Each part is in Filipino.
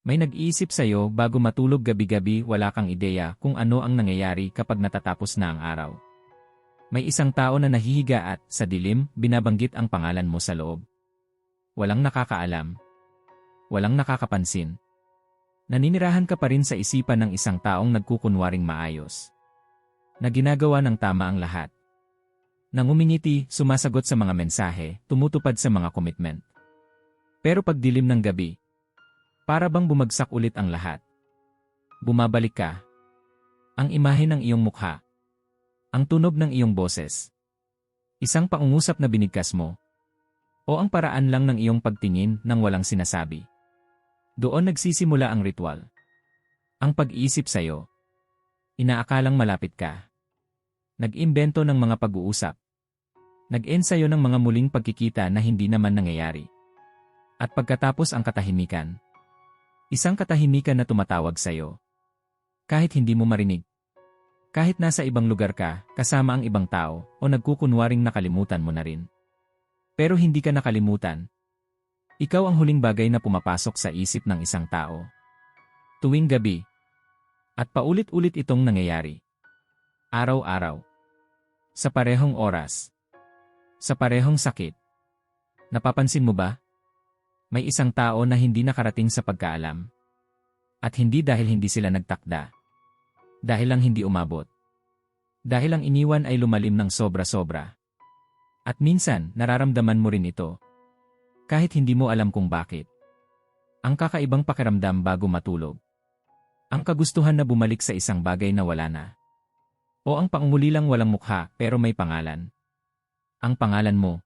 May nag-iisip sa'yo bago matulog gabi-gabi wala kang ideya kung ano ang nangyayari kapag natatapos na ang araw. May isang tao na nahihiga at, sa dilim, binabanggit ang pangalan mo sa loob. Walang nakakaalam. Walang nakakapansin. Naninirahan ka pa rin sa isipan ng isang taong nagkukunwaring maayos. Na ginagawa ng tama ang lahat. Nang umingiti, sumasagot sa mga mensahe, tumutupad sa mga commitment. Pero pag dilim ng gabi, para bang bumagsak ulit ang lahat. Bumabalik ka. Ang imahe ng iyong mukha. Ang tunog ng iyong boses. Isang paungusap na binigkas mo. O ang paraan lang ng iyong pagtingin nang walang sinasabi. Doon nagsisimula ang ritual. Ang pag-iisip sa'yo. Inaakalang malapit ka. Nag-imbento ng mga pag-uusap. Nag-ensayo ng mga muling pagkikita na hindi naman nangyayari. At pagkatapos ang katahimikan, Isang katahimikan na tumatawag sa'yo. Kahit hindi mo marinig. Kahit nasa ibang lugar ka, kasama ang ibang tao, o nagkukunwaring nakalimutan mo na rin. Pero hindi ka nakalimutan. Ikaw ang huling bagay na pumapasok sa isip ng isang tao. Tuwing gabi. At paulit-ulit itong nangyayari. Araw-araw. Sa parehong oras. Sa parehong sakit. Napapansin mo ba? May isang tao na hindi nakarating sa pagkaalam. At hindi dahil hindi sila nagtakda. Dahil lang hindi umabot. Dahil ang iniwan ay lumalim ng sobra-sobra. At minsan, nararamdaman mo rin ito. Kahit hindi mo alam kung bakit. Ang kakaibang pakiramdam bago matulog. Ang kagustuhan na bumalik sa isang bagay na wala na. O ang pangulilang walang mukha pero may pangalan. Ang pangalan mo,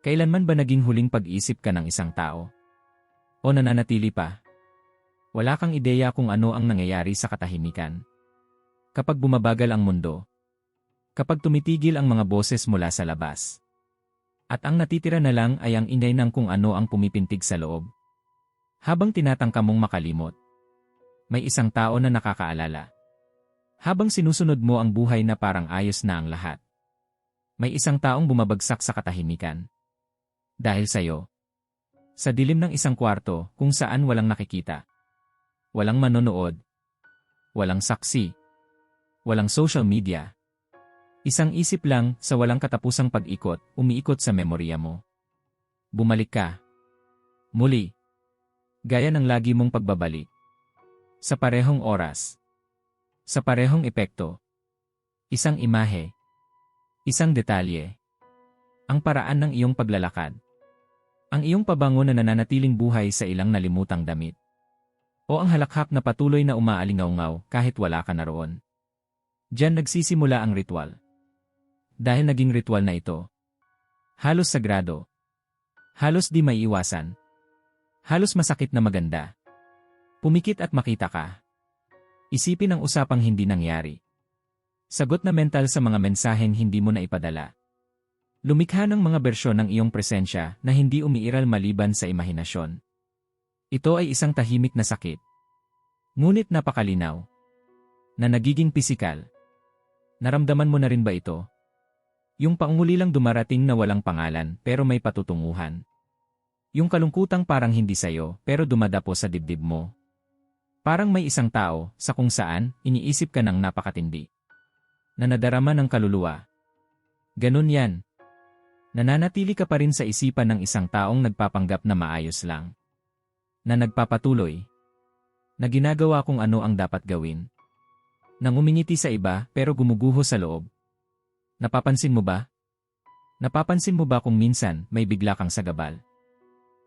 Kailanman ba naging huling pag-isip ka ng isang tao? O nananatili pa? Wala kang ideya kung ano ang nangyayari sa katahimikan. Kapag bumabagal ang mundo. Kapag tumitigil ang mga boses mula sa labas. At ang natitira na lang ay ang ingay ng kung ano ang pumipintig sa loob. Habang tinatangka mong makalimot. May isang tao na nakakaalala. Habang sinusunod mo ang buhay na parang ayos na ang lahat. May isang taong bumabagsak sa katahimikan dahil sa'yo. Sa dilim ng isang kwarto kung saan walang nakikita. Walang manonood. Walang saksi. Walang social media. Isang isip lang sa walang katapusang pag-ikot, umiikot sa memorya mo. Bumalik ka. Muli. Gaya ng lagi mong pagbabalik. Sa parehong oras. Sa parehong epekto. Isang imahe. Isang detalye. Ang paraan ng iyong paglalakad. Ang iyong pabango na nananatiling buhay sa ilang nalimutang damit. O ang halakhak na patuloy na umaalingaw-ngaw kahit wala ka na roon. Diyan nagsisimula ang ritual. Dahil naging ritual na ito. Halos sagrado. Halos di maiiwasan. Halos masakit na maganda. Pumikit at makita ka. Isipin ang usapang hindi nangyari. Sagot na mental sa mga mensaheng hindi mo na ipadala. Lumikha ng mga bersyon ng iyong presensya na hindi umiiral maliban sa imahinasyon. Ito ay isang tahimik na sakit. Ngunit napakalinaw. Na nagiging pisikal. Naramdaman mo na rin ba ito? Yung paungulilang dumarating na walang pangalan pero may patutunguhan. Yung kalungkutang parang hindi sayo pero dumadapo sa dibdib mo. Parang may isang tao sa kung saan iniisip ka ng napakatindi. Na nadarama ng kaluluwa. Ganun yan, Nananatili ka pa rin sa isipan ng isang taong nagpapanggap na maayos lang. Na nagpapatuloy. Na ginagawa kung ano ang dapat gawin. Nang umingiti sa iba pero gumuguho sa loob. Napapansin mo ba? Napapansin mo ba kung minsan may bigla kang sagabal?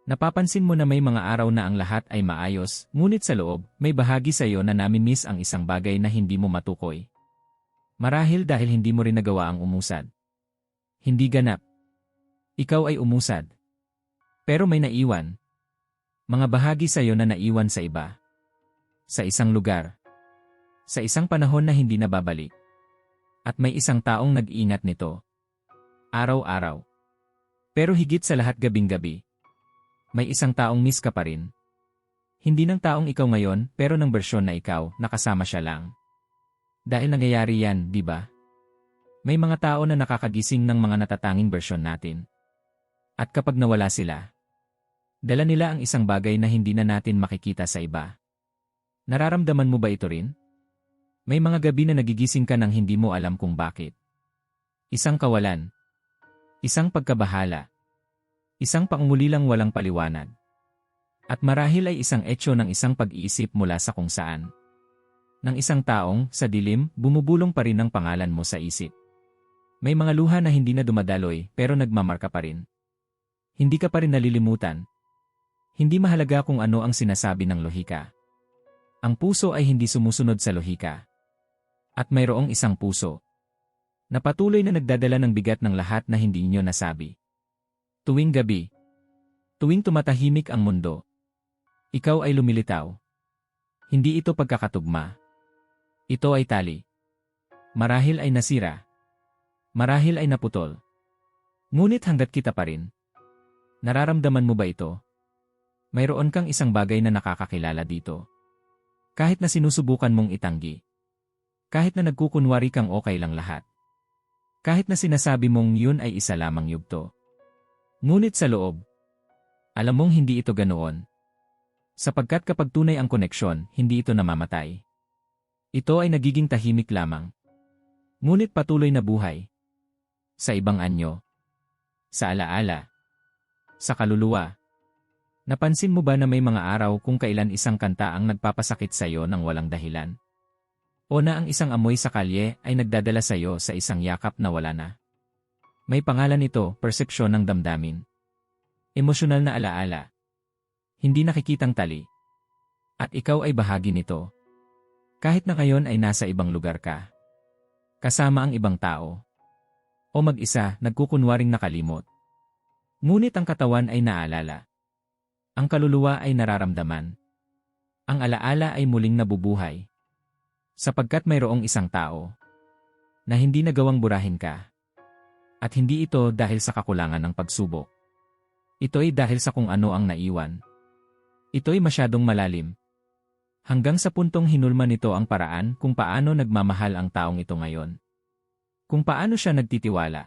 Napapansin mo na may mga araw na ang lahat ay maayos, ngunit sa loob, may bahagi sa iyo na namimiss ang isang bagay na hindi mo matukoy. Marahil dahil hindi mo rin nagawa ang umusad. Hindi ganap. Ikaw ay umusad. Pero may naiwan. Mga bahagi sa iyo na naiwan sa iba. Sa isang lugar. Sa isang panahon na hindi nababalik. At may isang taong nag-ingat nito. Araw-araw. Pero higit sa lahat gabing-gabi. May isang taong miss ka pa rin. Hindi ng taong ikaw ngayon pero ng bersyon na ikaw, nakasama siya lang. Dahil nangyayari yan, di ba? May mga tao na nakakagising ng mga natatanging bersyon natin. At kapag nawala sila, Dala nila ang isang bagay na hindi na natin makikita sa iba. Nararamdaman mo ba ito rin? May mga gabi na nagigising ka nang hindi mo alam kung bakit. Isang kawalan. Isang pagkabahala. Isang pangungulilang walang paliwanag. At marahil ay isang etyo ng isang pag-iisip mula sa kung saan. Ng isang taong, sa dilim, bumubulong pa rin ang pangalan mo sa isip. May mga luha na hindi na dumadaloy pero nagmamarka pa rin. Hindi ka pa rin nalilimutan. Hindi mahalaga kung ano ang sinasabi ng lohika. Ang puso ay hindi sumusunod sa lohika. At mayroong isang puso na patuloy na nagdadala ng bigat ng lahat na hindi inyo nasabi. Tuwing gabi, tuwing tumatahimik ang mundo, ikaw ay lumilitaw. Hindi ito pagkakatugma. Ito ay tali. Marahil ay nasira. Marahil ay naputol. Ngunit hanggat kita pa rin. Nararamdaman mo ba ito? Mayroon kang isang bagay na nakakakilala dito. Kahit na sinusubukan mong itanggi. Kahit na nagkukunwari kang okay lang lahat. Kahit na sinasabi mong yun ay isa lamang yugto. Ngunit sa loob, alam mong hindi ito ganoon. Sapagkat kapag tunay ang koneksyon, hindi ito namamatay. Ito ay nagiging tahimik lamang. Ngunit patuloy na buhay. Sa ibang anyo. Sa alaala. Sa kaluluwa. Napansin mo ba na may mga araw kung kailan isang kanta ang nagpapasakit sa iyo ng walang dahilan? O na ang isang amoy sa kalye ay nagdadala sa iyo sa isang yakap na wala na. May pangalan ito, persepsyon ng damdamin. Emosyonal na alaala. Hindi nakikitang tali. At ikaw ay bahagi nito. Kahit na kayon ay nasa ibang lugar ka. Kasama ang ibang tao. O mag-isa, nagkukunwaring nakalimot. Ngunit ang katawan ay naalala. Ang kaluluwa ay nararamdaman. Ang alaala ay muling nabubuhay. Sapagkat mayroong isang tao na hindi nagawang burahin ka. At hindi ito dahil sa kakulangan ng pagsubok. Ito ay dahil sa kung ano ang naiwan. Ito ay masyadong malalim. Hanggang sa puntong hinulma nito ang paraan kung paano nagmamahal ang taong ito ngayon. Kung paano siya nagtitiwala.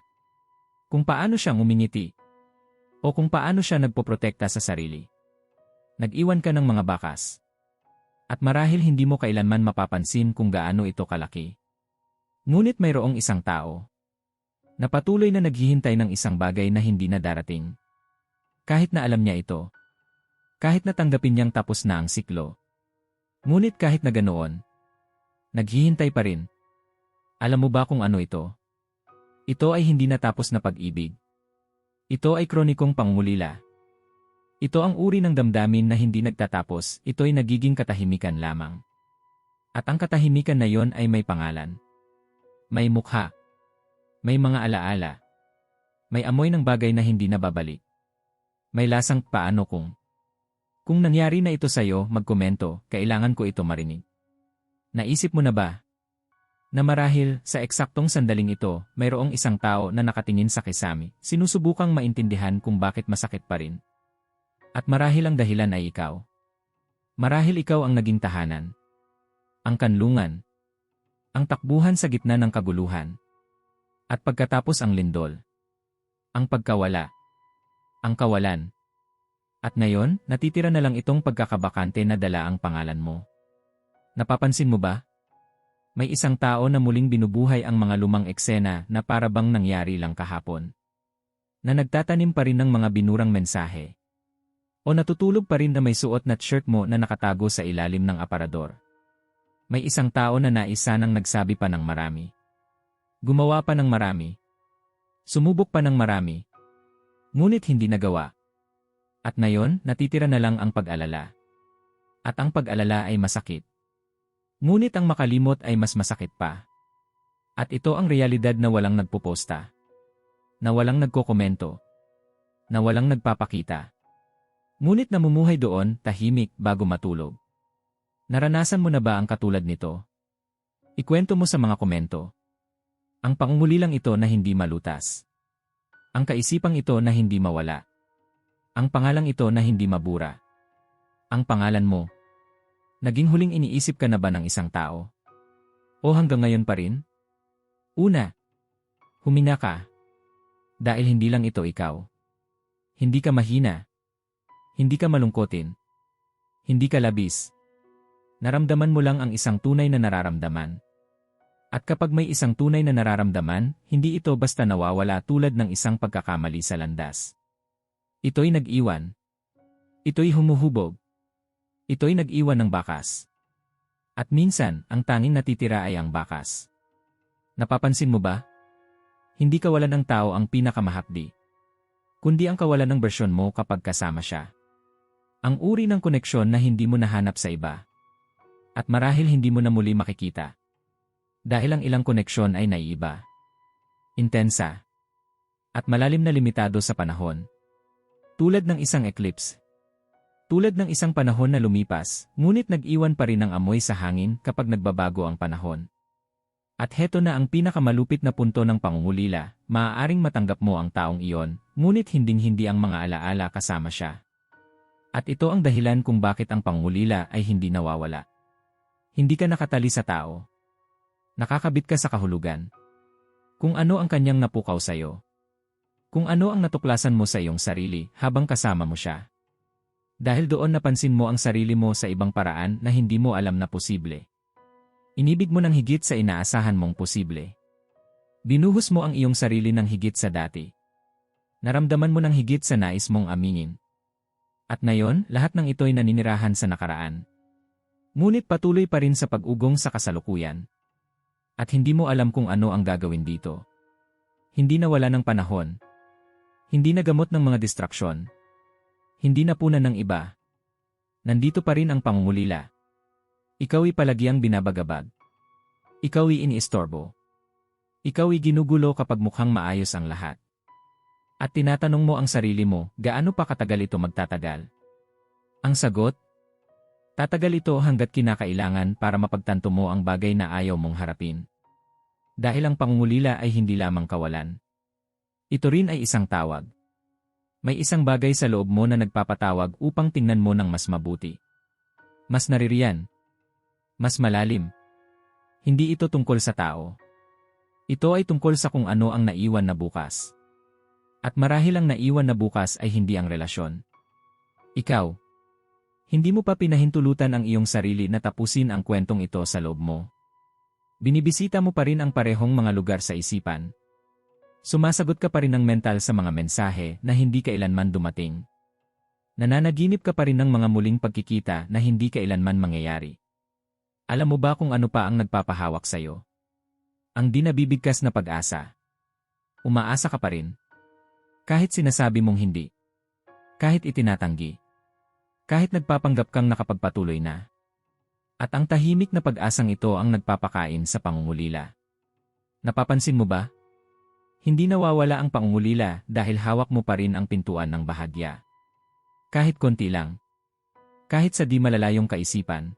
Kung paano siyang umingiti. O kung paano siya nagpoprotekta sa sarili. Nag-iwan ka ng mga bakas. At marahil hindi mo kailanman mapapansin kung gaano ito kalaki. Ngunit mayroong isang tao na patuloy na naghihintay ng isang bagay na hindi na darating. Kahit na alam niya ito. Kahit na tanggapin niyang tapos na ang siklo. Ngunit kahit na ganoon, naghihintay pa rin. Alam mo ba kung ano ito? Ito ay hindi natapos na pag-ibig. Ito ay kronikong pangulila. Ito ang uri ng damdamin na hindi nagtatapos, ito'y nagiging katahimikan lamang. At ang katahimikan na yon ay may pangalan. May mukha. May mga alaala. May amoy ng bagay na hindi nababalik. May lasang paano kung. Kung nangyari na ito sa'yo, magkomento, kailangan ko ito marinig. Naisip mo na ba? Na marahil, sa eksaktong sandaling ito, mayroong isang tao na nakatingin sa kisami, sinusubukang maintindihan kung bakit masakit pa rin. At marahil ang dahilan ay ikaw. Marahil ikaw ang naging tahanan. Ang kanlungan. Ang takbuhan sa gitna ng kaguluhan. At pagkatapos ang lindol. Ang pagkawala. Ang kawalan. At ngayon, natitira na lang itong pagkakabakante na dala ang pangalan mo. Napapansin mo ba? May isang tao na muling binubuhay ang mga lumang eksena na para bang nangyari lang kahapon. Na nagtatanim pa rin ng mga binurang mensahe. O natutulog pa rin na may suot na shirt mo na nakatago sa ilalim ng aparador. May isang tao na naisa nang nagsabi pa ng marami. Gumawa pa ng marami. Sumubok pa ng marami. Ngunit hindi nagawa. At ngayon, natitira na lang ang pag-alala. At ang pag-alala ay masakit. Ngunit ang makalimot ay mas masakit pa. At ito ang realidad na walang nagpuposta. Na walang nagkokomento. Na walang nagpapakita. Ngunit namumuhay doon, tahimik, bago matulog. Naranasan mo na ba ang katulad nito? Ikwento mo sa mga komento. Ang pangungulilang ito na hindi malutas. Ang kaisipang ito na hindi mawala. Ang pangalang ito na hindi mabura. Ang pangalan mo. Naging huling iniisip ka na ba ng isang tao? O hanggang ngayon pa rin? Una, humina ka. Dahil hindi lang ito ikaw. Hindi ka mahina, Hindi ka malungkotin. Hindi ka labis. Naramdaman mo lang ang isang tunay na nararamdaman. At kapag may isang tunay na nararamdaman, hindi ito basta nawawala tulad ng isang pagkakamali sa landas. Ito'y nag-iwan. Ito'y humuhubog. Ito'y nag-iwan ng bakas. At minsan, ang tanging natitira ay ang bakas. Napapansin mo ba? Hindi kawalan ng tao ang pinakamahapdi. Kundi ang kawalan ng bersyon mo kapag kasama siya. Ang uri ng koneksyon na hindi mo nahanap sa iba. At marahil hindi mo na muli makikita. Dahil ang ilang koneksyon ay naiiba. Intensa. At malalim na limitado sa panahon. Tulad ng isang eclipse. Tulad ng isang panahon na lumipas, ngunit nag-iwan pa rin ng amoy sa hangin kapag nagbabago ang panahon. At heto na ang pinakamalupit na punto ng pangungulila, maaaring matanggap mo ang taong iyon, ngunit hinding-hindi ang mga alaala kasama siya. At ito ang dahilan kung bakit ang pangungulila ay hindi nawawala. Hindi ka nakatali sa tao, Nakakabit ka sa kahulugan. Kung ano ang kanyang napukaw sa'yo. Kung ano ang natuklasan mo sa iyong sarili habang kasama mo siya. Dahil doon napansin mo ang sarili mo sa ibang paraan na hindi mo alam na posible. Inibig mo ng higit sa inaasahan mong posible. Binuhos mo ang iyong sarili ng higit sa dati. Naramdaman mo ng higit sa nais mong aminin. At ngayon, lahat ng ito'y naninirahan sa nakaraan. Ngunit patuloy pa rin sa pag-ugong sa kasalukuyan. At hindi mo alam kung ano ang gagawin dito. Hindi nawala ng panahon. Hindi nagamot ng mga distraksyon. Hindi napunan ng iba. Nandito pa rin ang pangungulila. Ikaw ay palagiang binabagabag. Ikaw ay iniistorbo. Ikaw ay ginugulo kapag mukhang maayos ang lahat. At tinatanong mo ang sarili mo, gaano pa katagal ito magtatagal? Ang sagot, Tatagal ito hanggat kinakailangan para mapagtanto mo ang bagay na ayaw mong harapin. Dahil ang pangungulila ay hindi lamang kawalan. Ito rin ay isang tawag. May isang bagay sa loob mo na nagpapatawag upang tingnan mo ng mas mabuti. Mas naririyan. Mas malalim. Hindi ito tungkol sa tao. Ito ay tungkol sa kung ano ang naiwan na bukas. At marahil ang naiwan na bukas ay hindi ang relasyon. Ikaw, hindi mo pa pinahintulutan ang iyong sarili na tapusin ang kwentong ito sa loob mo. Binibisita mo pa rin ang parehong mga lugar sa isipan. Sumasagot ka pa rin ng mental sa mga mensahe na hindi kailanman dumating. Nananaginip ka pa rin ng mga muling pagkikita na hindi kailanman mangyayari. Alam mo ba kung ano pa ang nagpapahawak sa'yo? Ang di nabibigkas na pag-asa. Umaasa ka pa rin. Kahit sinasabi mong hindi. Kahit itinatanggi. Kahit nagpapanggap kang nakapagpatuloy na. At ang tahimik na pag-asang ito ang nagpapakain sa pangungulila. Napapansin mo ba? Hindi nawawala ang pangungulila dahil hawak mo pa rin ang pintuan ng bahagya. Kahit konti lang. Kahit sa di malalayong kaisipan.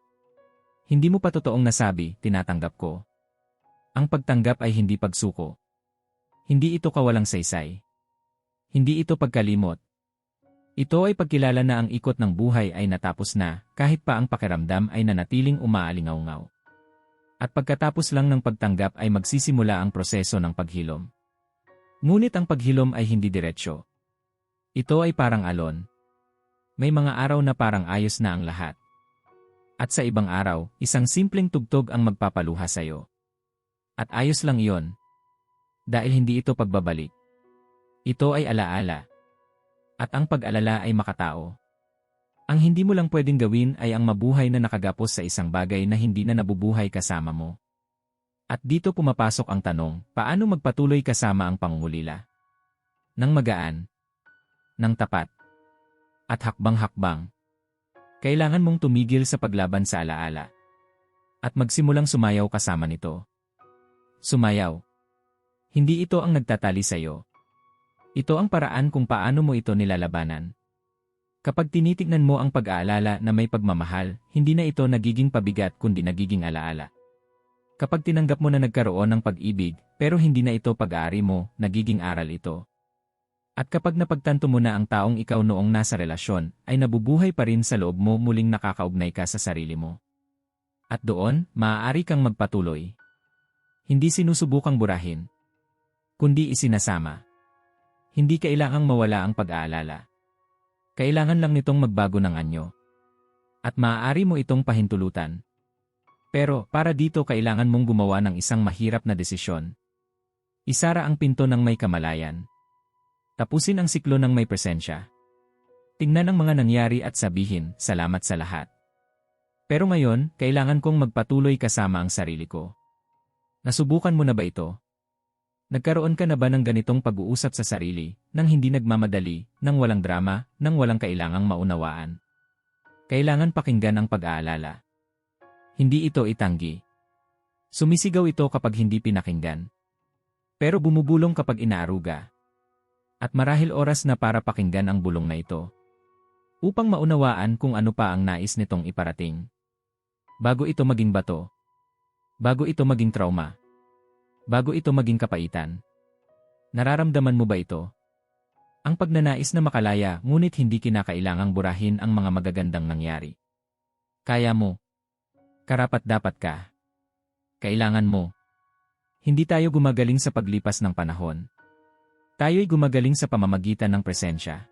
Hindi mo pa totoong nasabi, tinatanggap ko. Ang pagtanggap ay hindi pagsuko. Hindi ito kawalang saysay. Hindi ito pagkalimot, ito ay pagkilala na ang ikot ng buhay ay natapos na, kahit pa ang pakiramdam ay nanatiling umaalingaw-ngaw. At pagkatapos lang ng pagtanggap ay magsisimula ang proseso ng paghilom. Ngunit ang paghilom ay hindi diretsyo. Ito ay parang alon. May mga araw na parang ayos na ang lahat. At sa ibang araw, isang simpleng tugtog ang magpapaluha sa'yo. At ayos lang iyon. Dahil hindi ito pagbabalik. Ito ay alaala. At ang pag-alala ay makatao. Ang hindi mo lang pwedeng gawin ay ang mabuhay na nakagapos sa isang bagay na hindi na nabubuhay kasama mo. At dito pumapasok ang tanong, paano magpatuloy kasama ang pangungulila? Nang magaan. Nang tapat. At hakbang-hakbang. Kailangan mong tumigil sa paglaban sa alaala. At magsimulang sumayaw kasama nito. Sumayaw. Hindi ito ang nagtatali sa iyo. Ito ang paraan kung paano mo ito nilalabanan. Kapag tinitignan mo ang pag-aalala na may pagmamahal, hindi na ito nagiging pabigat kundi nagiging alaala. Kapag tinanggap mo na nagkaroon ng pag-ibig, pero hindi na ito pag-aari mo, nagiging aral ito. At kapag napagtanto mo na ang taong ikaw noong nasa relasyon, ay nabubuhay pa rin sa loob mo muling nakakaugnay ka sa sarili mo. At doon, maaari kang magpatuloy. Hindi sinusubukang burahin, kundi isinasama. Hindi kailangang mawala ang pag-aalala. Kailangan lang nitong magbago ng anyo. At maaari mo itong pahintulutan. Pero, para dito kailangan mong gumawa ng isang mahirap na desisyon. Isara ang pinto ng may kamalayan. Tapusin ang siklo ng may presensya. Tingnan ang mga nangyari at sabihin, salamat sa lahat. Pero ngayon, kailangan kong magpatuloy kasama ang sarili ko. Nasubukan mo na ba ito? Nagkaroon ka na ba ng ganitong pag-uusap sa sarili, nang hindi nagmamadali, nang walang drama, nang walang kailangang maunawaan? Kailangan pakinggan ang pag-aalala. Hindi ito itanggi. Sumisigaw ito kapag hindi pinakinggan. Pero bumubulong kapag inaaruga. At marahil oras na para pakinggan ang bulong na ito. Upang maunawaan kung ano pa ang nais nitong iparating. Bago ito maging bato. Bago ito maging trauma bago ito maging kapaitan. Nararamdaman mo ba ito? Ang pagnanais na makalaya ngunit hindi kinakailangang burahin ang mga magagandang nangyari. Kaya mo. Karapat dapat ka. Kailangan mo. Hindi tayo gumagaling sa paglipas ng panahon. Tayo'y gumagaling sa pamamagitan ng presensya.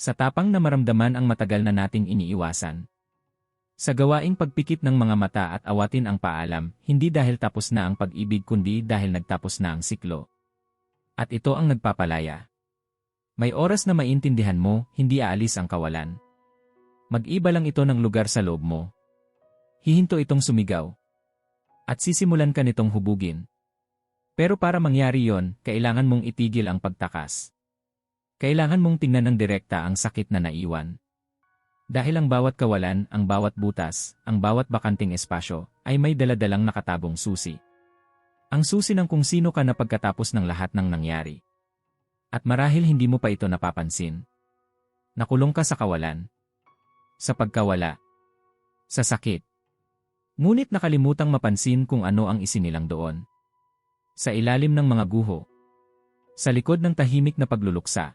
Sa tapang na maramdaman ang matagal na nating iniiwasan. Sa gawaing pagpikit ng mga mata at awatin ang paalam, hindi dahil tapos na ang pag-ibig kundi dahil nagtapos na ang siklo. At ito ang nagpapalaya. May oras na maintindihan mo, hindi aalis ang kawalan. Mag-iba lang ito ng lugar sa loob mo. Hihinto itong sumigaw. At sisimulan ka nitong hubugin. Pero para mangyari yon, kailangan mong itigil ang pagtakas. Kailangan mong tingnan ng direkta ang sakit na naiwan. Dahil ang bawat kawalan, ang bawat butas, ang bawat bakanting espasyo, ay may daladalang nakatabong susi. Ang susi ng kung sino ka na pagkatapos ng lahat ng nangyari. At marahil hindi mo pa ito napapansin. Nakulong ka sa kawalan. Sa pagkawala. Sa sakit. Ngunit nakalimutang mapansin kung ano ang isinilang doon. Sa ilalim ng mga guho. Sa likod ng tahimik na pagluluksa.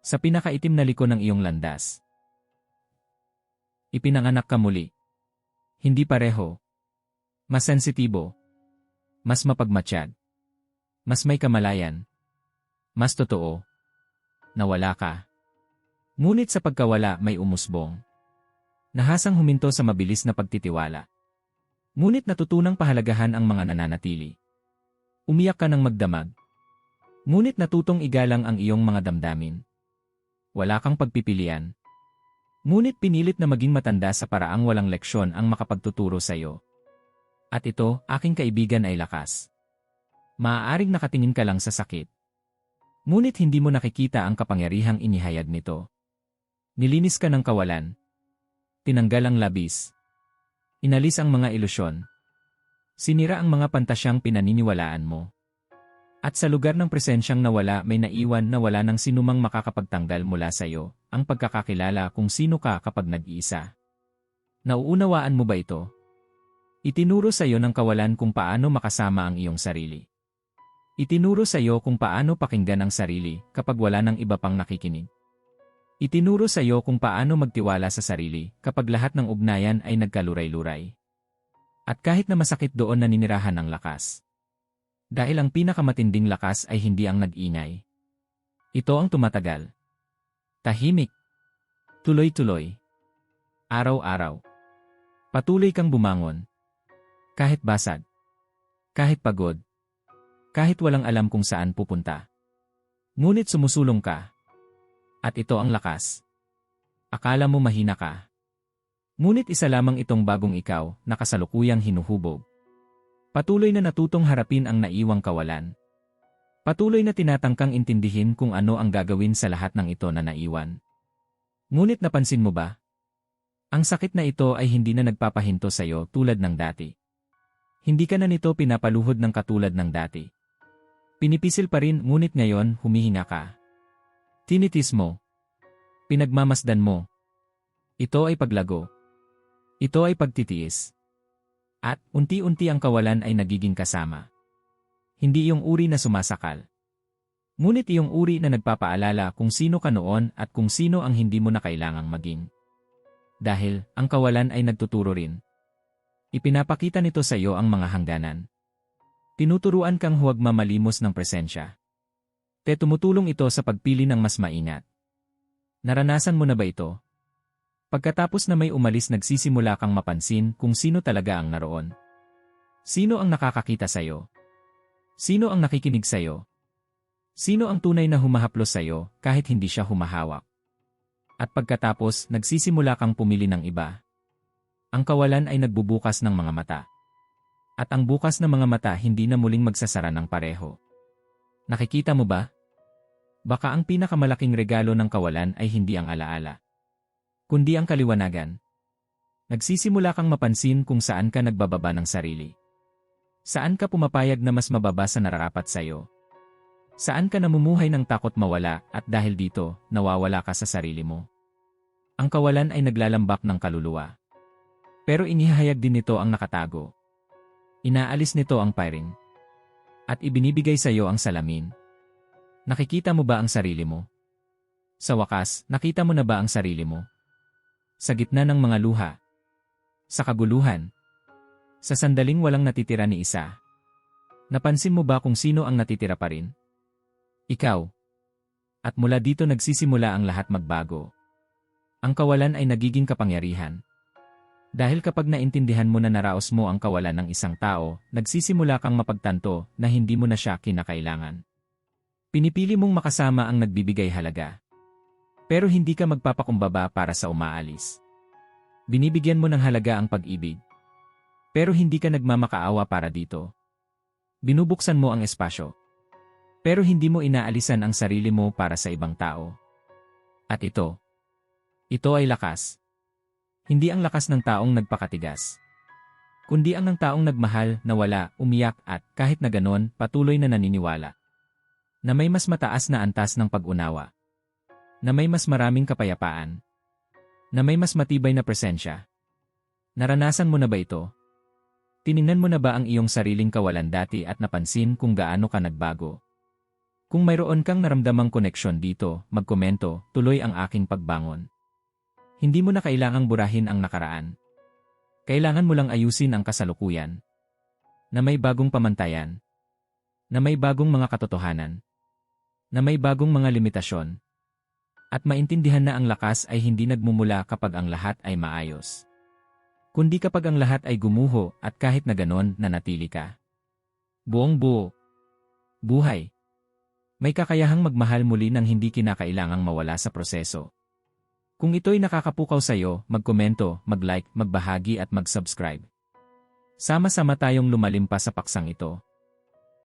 Sa pinakaitim na liko ng iyong landas Ipinanganak ka muli. Hindi pareho. Mas sensitibo. Mas mapagmatsyad. Mas may kamalayan. Mas totoo. Nawala ka. Ngunit sa pagkawala may umusbong. Nahasang huminto sa mabilis na pagtitiwala. Ngunit natutunang pahalagahan ang mga nananatili. Umiyak ka ng magdamag. Ngunit natutong igalang ang iyong mga damdamin. Wala kang pagpipilian. Ngunit pinilit na maging matanda sa paraang walang leksyon ang makapagtuturo sa iyo. At ito, aking kaibigan ay lakas. Maaaring nakatingin ka lang sa sakit. Ngunit hindi mo nakikita ang kapangyarihang inihayag nito. Nilinis ka ng kawalan. Tinanggal ang labis. Inalis ang mga ilusyon. Sinira ang mga pantasyang pinaniniwalaan mo. At sa lugar ng presensyang nawala may naiwan na wala ng sinumang makakapagtanggal mula sa iyo, ang pagkakakilala kung sino ka kapag nag-iisa. Nauunawaan mo ba ito? Itinuro sa iyo ng kawalan kung paano makasama ang iyong sarili. Itinuro sa iyo kung paano pakinggan ang sarili kapag wala ng iba pang nakikinig. Itinuro sa iyo kung paano magtiwala sa sarili kapag lahat ng ugnayan ay nagkaluray-luray. At kahit na masakit doon naninirahan ng lakas. Dahil ang pinakamatinding lakas ay hindi ang nag-ingay. Ito ang tumatagal. Tahimik. Tuloy-tuloy. Araw-araw. Patuloy kang bumangon. Kahit basag. Kahit pagod. Kahit walang alam kung saan pupunta. Ngunit sumusulong ka. At ito ang lakas. Akala mo mahina ka. Ngunit isa lamang itong bagong ikaw na kasalukuyang hinuhubog. Patuloy na natutong harapin ang naiwang kawalan. Patuloy na tinatangkang intindihin kung ano ang gagawin sa lahat ng ito na naiwan. Ngunit napansin mo ba? Ang sakit na ito ay hindi na nagpapahinto sa iyo tulad ng dati. Hindi ka na nito pinapaluhod ng katulad ng dati. Pinipisil pa rin ngunit ngayon humihinga ka. Tinitis mo. Pinagmamasdan mo. Ito ay paglago. Ito ay pagtitiis. At, unti-unti ang kawalan ay nagiging kasama. Hindi yung uri na sumasakal. Ngunit yung uri na nagpapaalala kung sino ka noon at kung sino ang hindi mo na kailangang maging. Dahil, ang kawalan ay nagtuturo rin. Ipinapakita nito sa iyo ang mga hangganan. Tinuturuan kang huwag mamalimos ng presensya. Te tumutulong ito sa pagpili ng mas maingat. Naranasan mo na ba ito? Pagkatapos na may umalis nagsisimula kang mapansin kung sino talaga ang naroon. Sino ang nakakakita sa'yo? Sino ang nakikinig sa'yo? Sino ang tunay na humahaplos sa'yo kahit hindi siya humahawak? At pagkatapos, nagsisimula kang pumili ng iba. Ang kawalan ay nagbubukas ng mga mata. At ang bukas ng mga mata hindi na muling magsasara ng pareho. Nakikita mo ba? Baka ang pinakamalaking regalo ng kawalan ay hindi ang alaala. Kundi ang kaliwanagan. Nagsisimula kang mapansin kung saan ka nagbababa ng sarili. Saan ka pumapayag na mas mababa sa nararapat sa'yo? Saan ka namumuhay ng takot mawala at dahil dito, nawawala ka sa sarili mo? Ang kawalan ay naglalambak ng kaluluwa. Pero inihahayag din nito ang nakatago. Inaalis nito ang piring. At ibinibigay sa iyo ang salamin. Nakikita mo ba ang sarili mo? Sa wakas, nakita mo na ba ang sarili mo? Sa gitna ng mga luha. Sa kaguluhan. Sa sandaling walang natitira ni isa. Napansin mo ba kung sino ang natitira pa rin? Ikaw. At mula dito nagsisimula ang lahat magbago. Ang kawalan ay nagiging kapangyarihan. Dahil kapag naintindihan mo na naraos mo ang kawalan ng isang tao, nagsisimula kang mapagtanto na hindi mo na siya kinakailangan. Pinipili mong makasama ang nagbibigay halaga. Pero hindi ka magpapakumbaba para sa umaalis. Binibigyan mo ng halaga ang pag-ibig. Pero hindi ka nagmamakaawa para dito. Binubuksan mo ang espasyo. Pero hindi mo inaalisan ang sarili mo para sa ibang tao. At ito. Ito ay lakas. Hindi ang lakas ng taong nagpakatigas. Kundi ang ng taong nagmahal, nawala, umiyak at, kahit na ganon, patuloy na naniniwala. Na may mas mataas na antas ng pag-unawa. Na may mas maraming kapayapaan. Na may mas matibay na presensya. Naranasan mo na ba ito? Tiningnan mo na ba ang iyong sariling kawalan dati at napansin kung gaano ka nagbago? Kung mayroon kang naramdamang koneksyon dito, magkomento, tuloy ang aking pagbangon. Hindi mo na kailangang burahin ang nakaraan. Kailangan mo lang ayusin ang kasalukuyan. Na may bagong pamantayan. Na may bagong mga katotohanan. Na may bagong mga limitasyon. At maintindihan na ang lakas ay hindi nagmumula kapag ang lahat ay maayos. Kundi kapag ang lahat ay gumuho at kahit na ganon nanatili ka. Buong buo. Buhay. May kakayahang magmahal muli nang hindi kinakailangang mawala sa proseso. Kung ito'y nakakapukaw sa iyo, magkomento, mag-like, magbahagi at mag-subscribe. Sama-sama tayong lumalim pa sa paksang ito.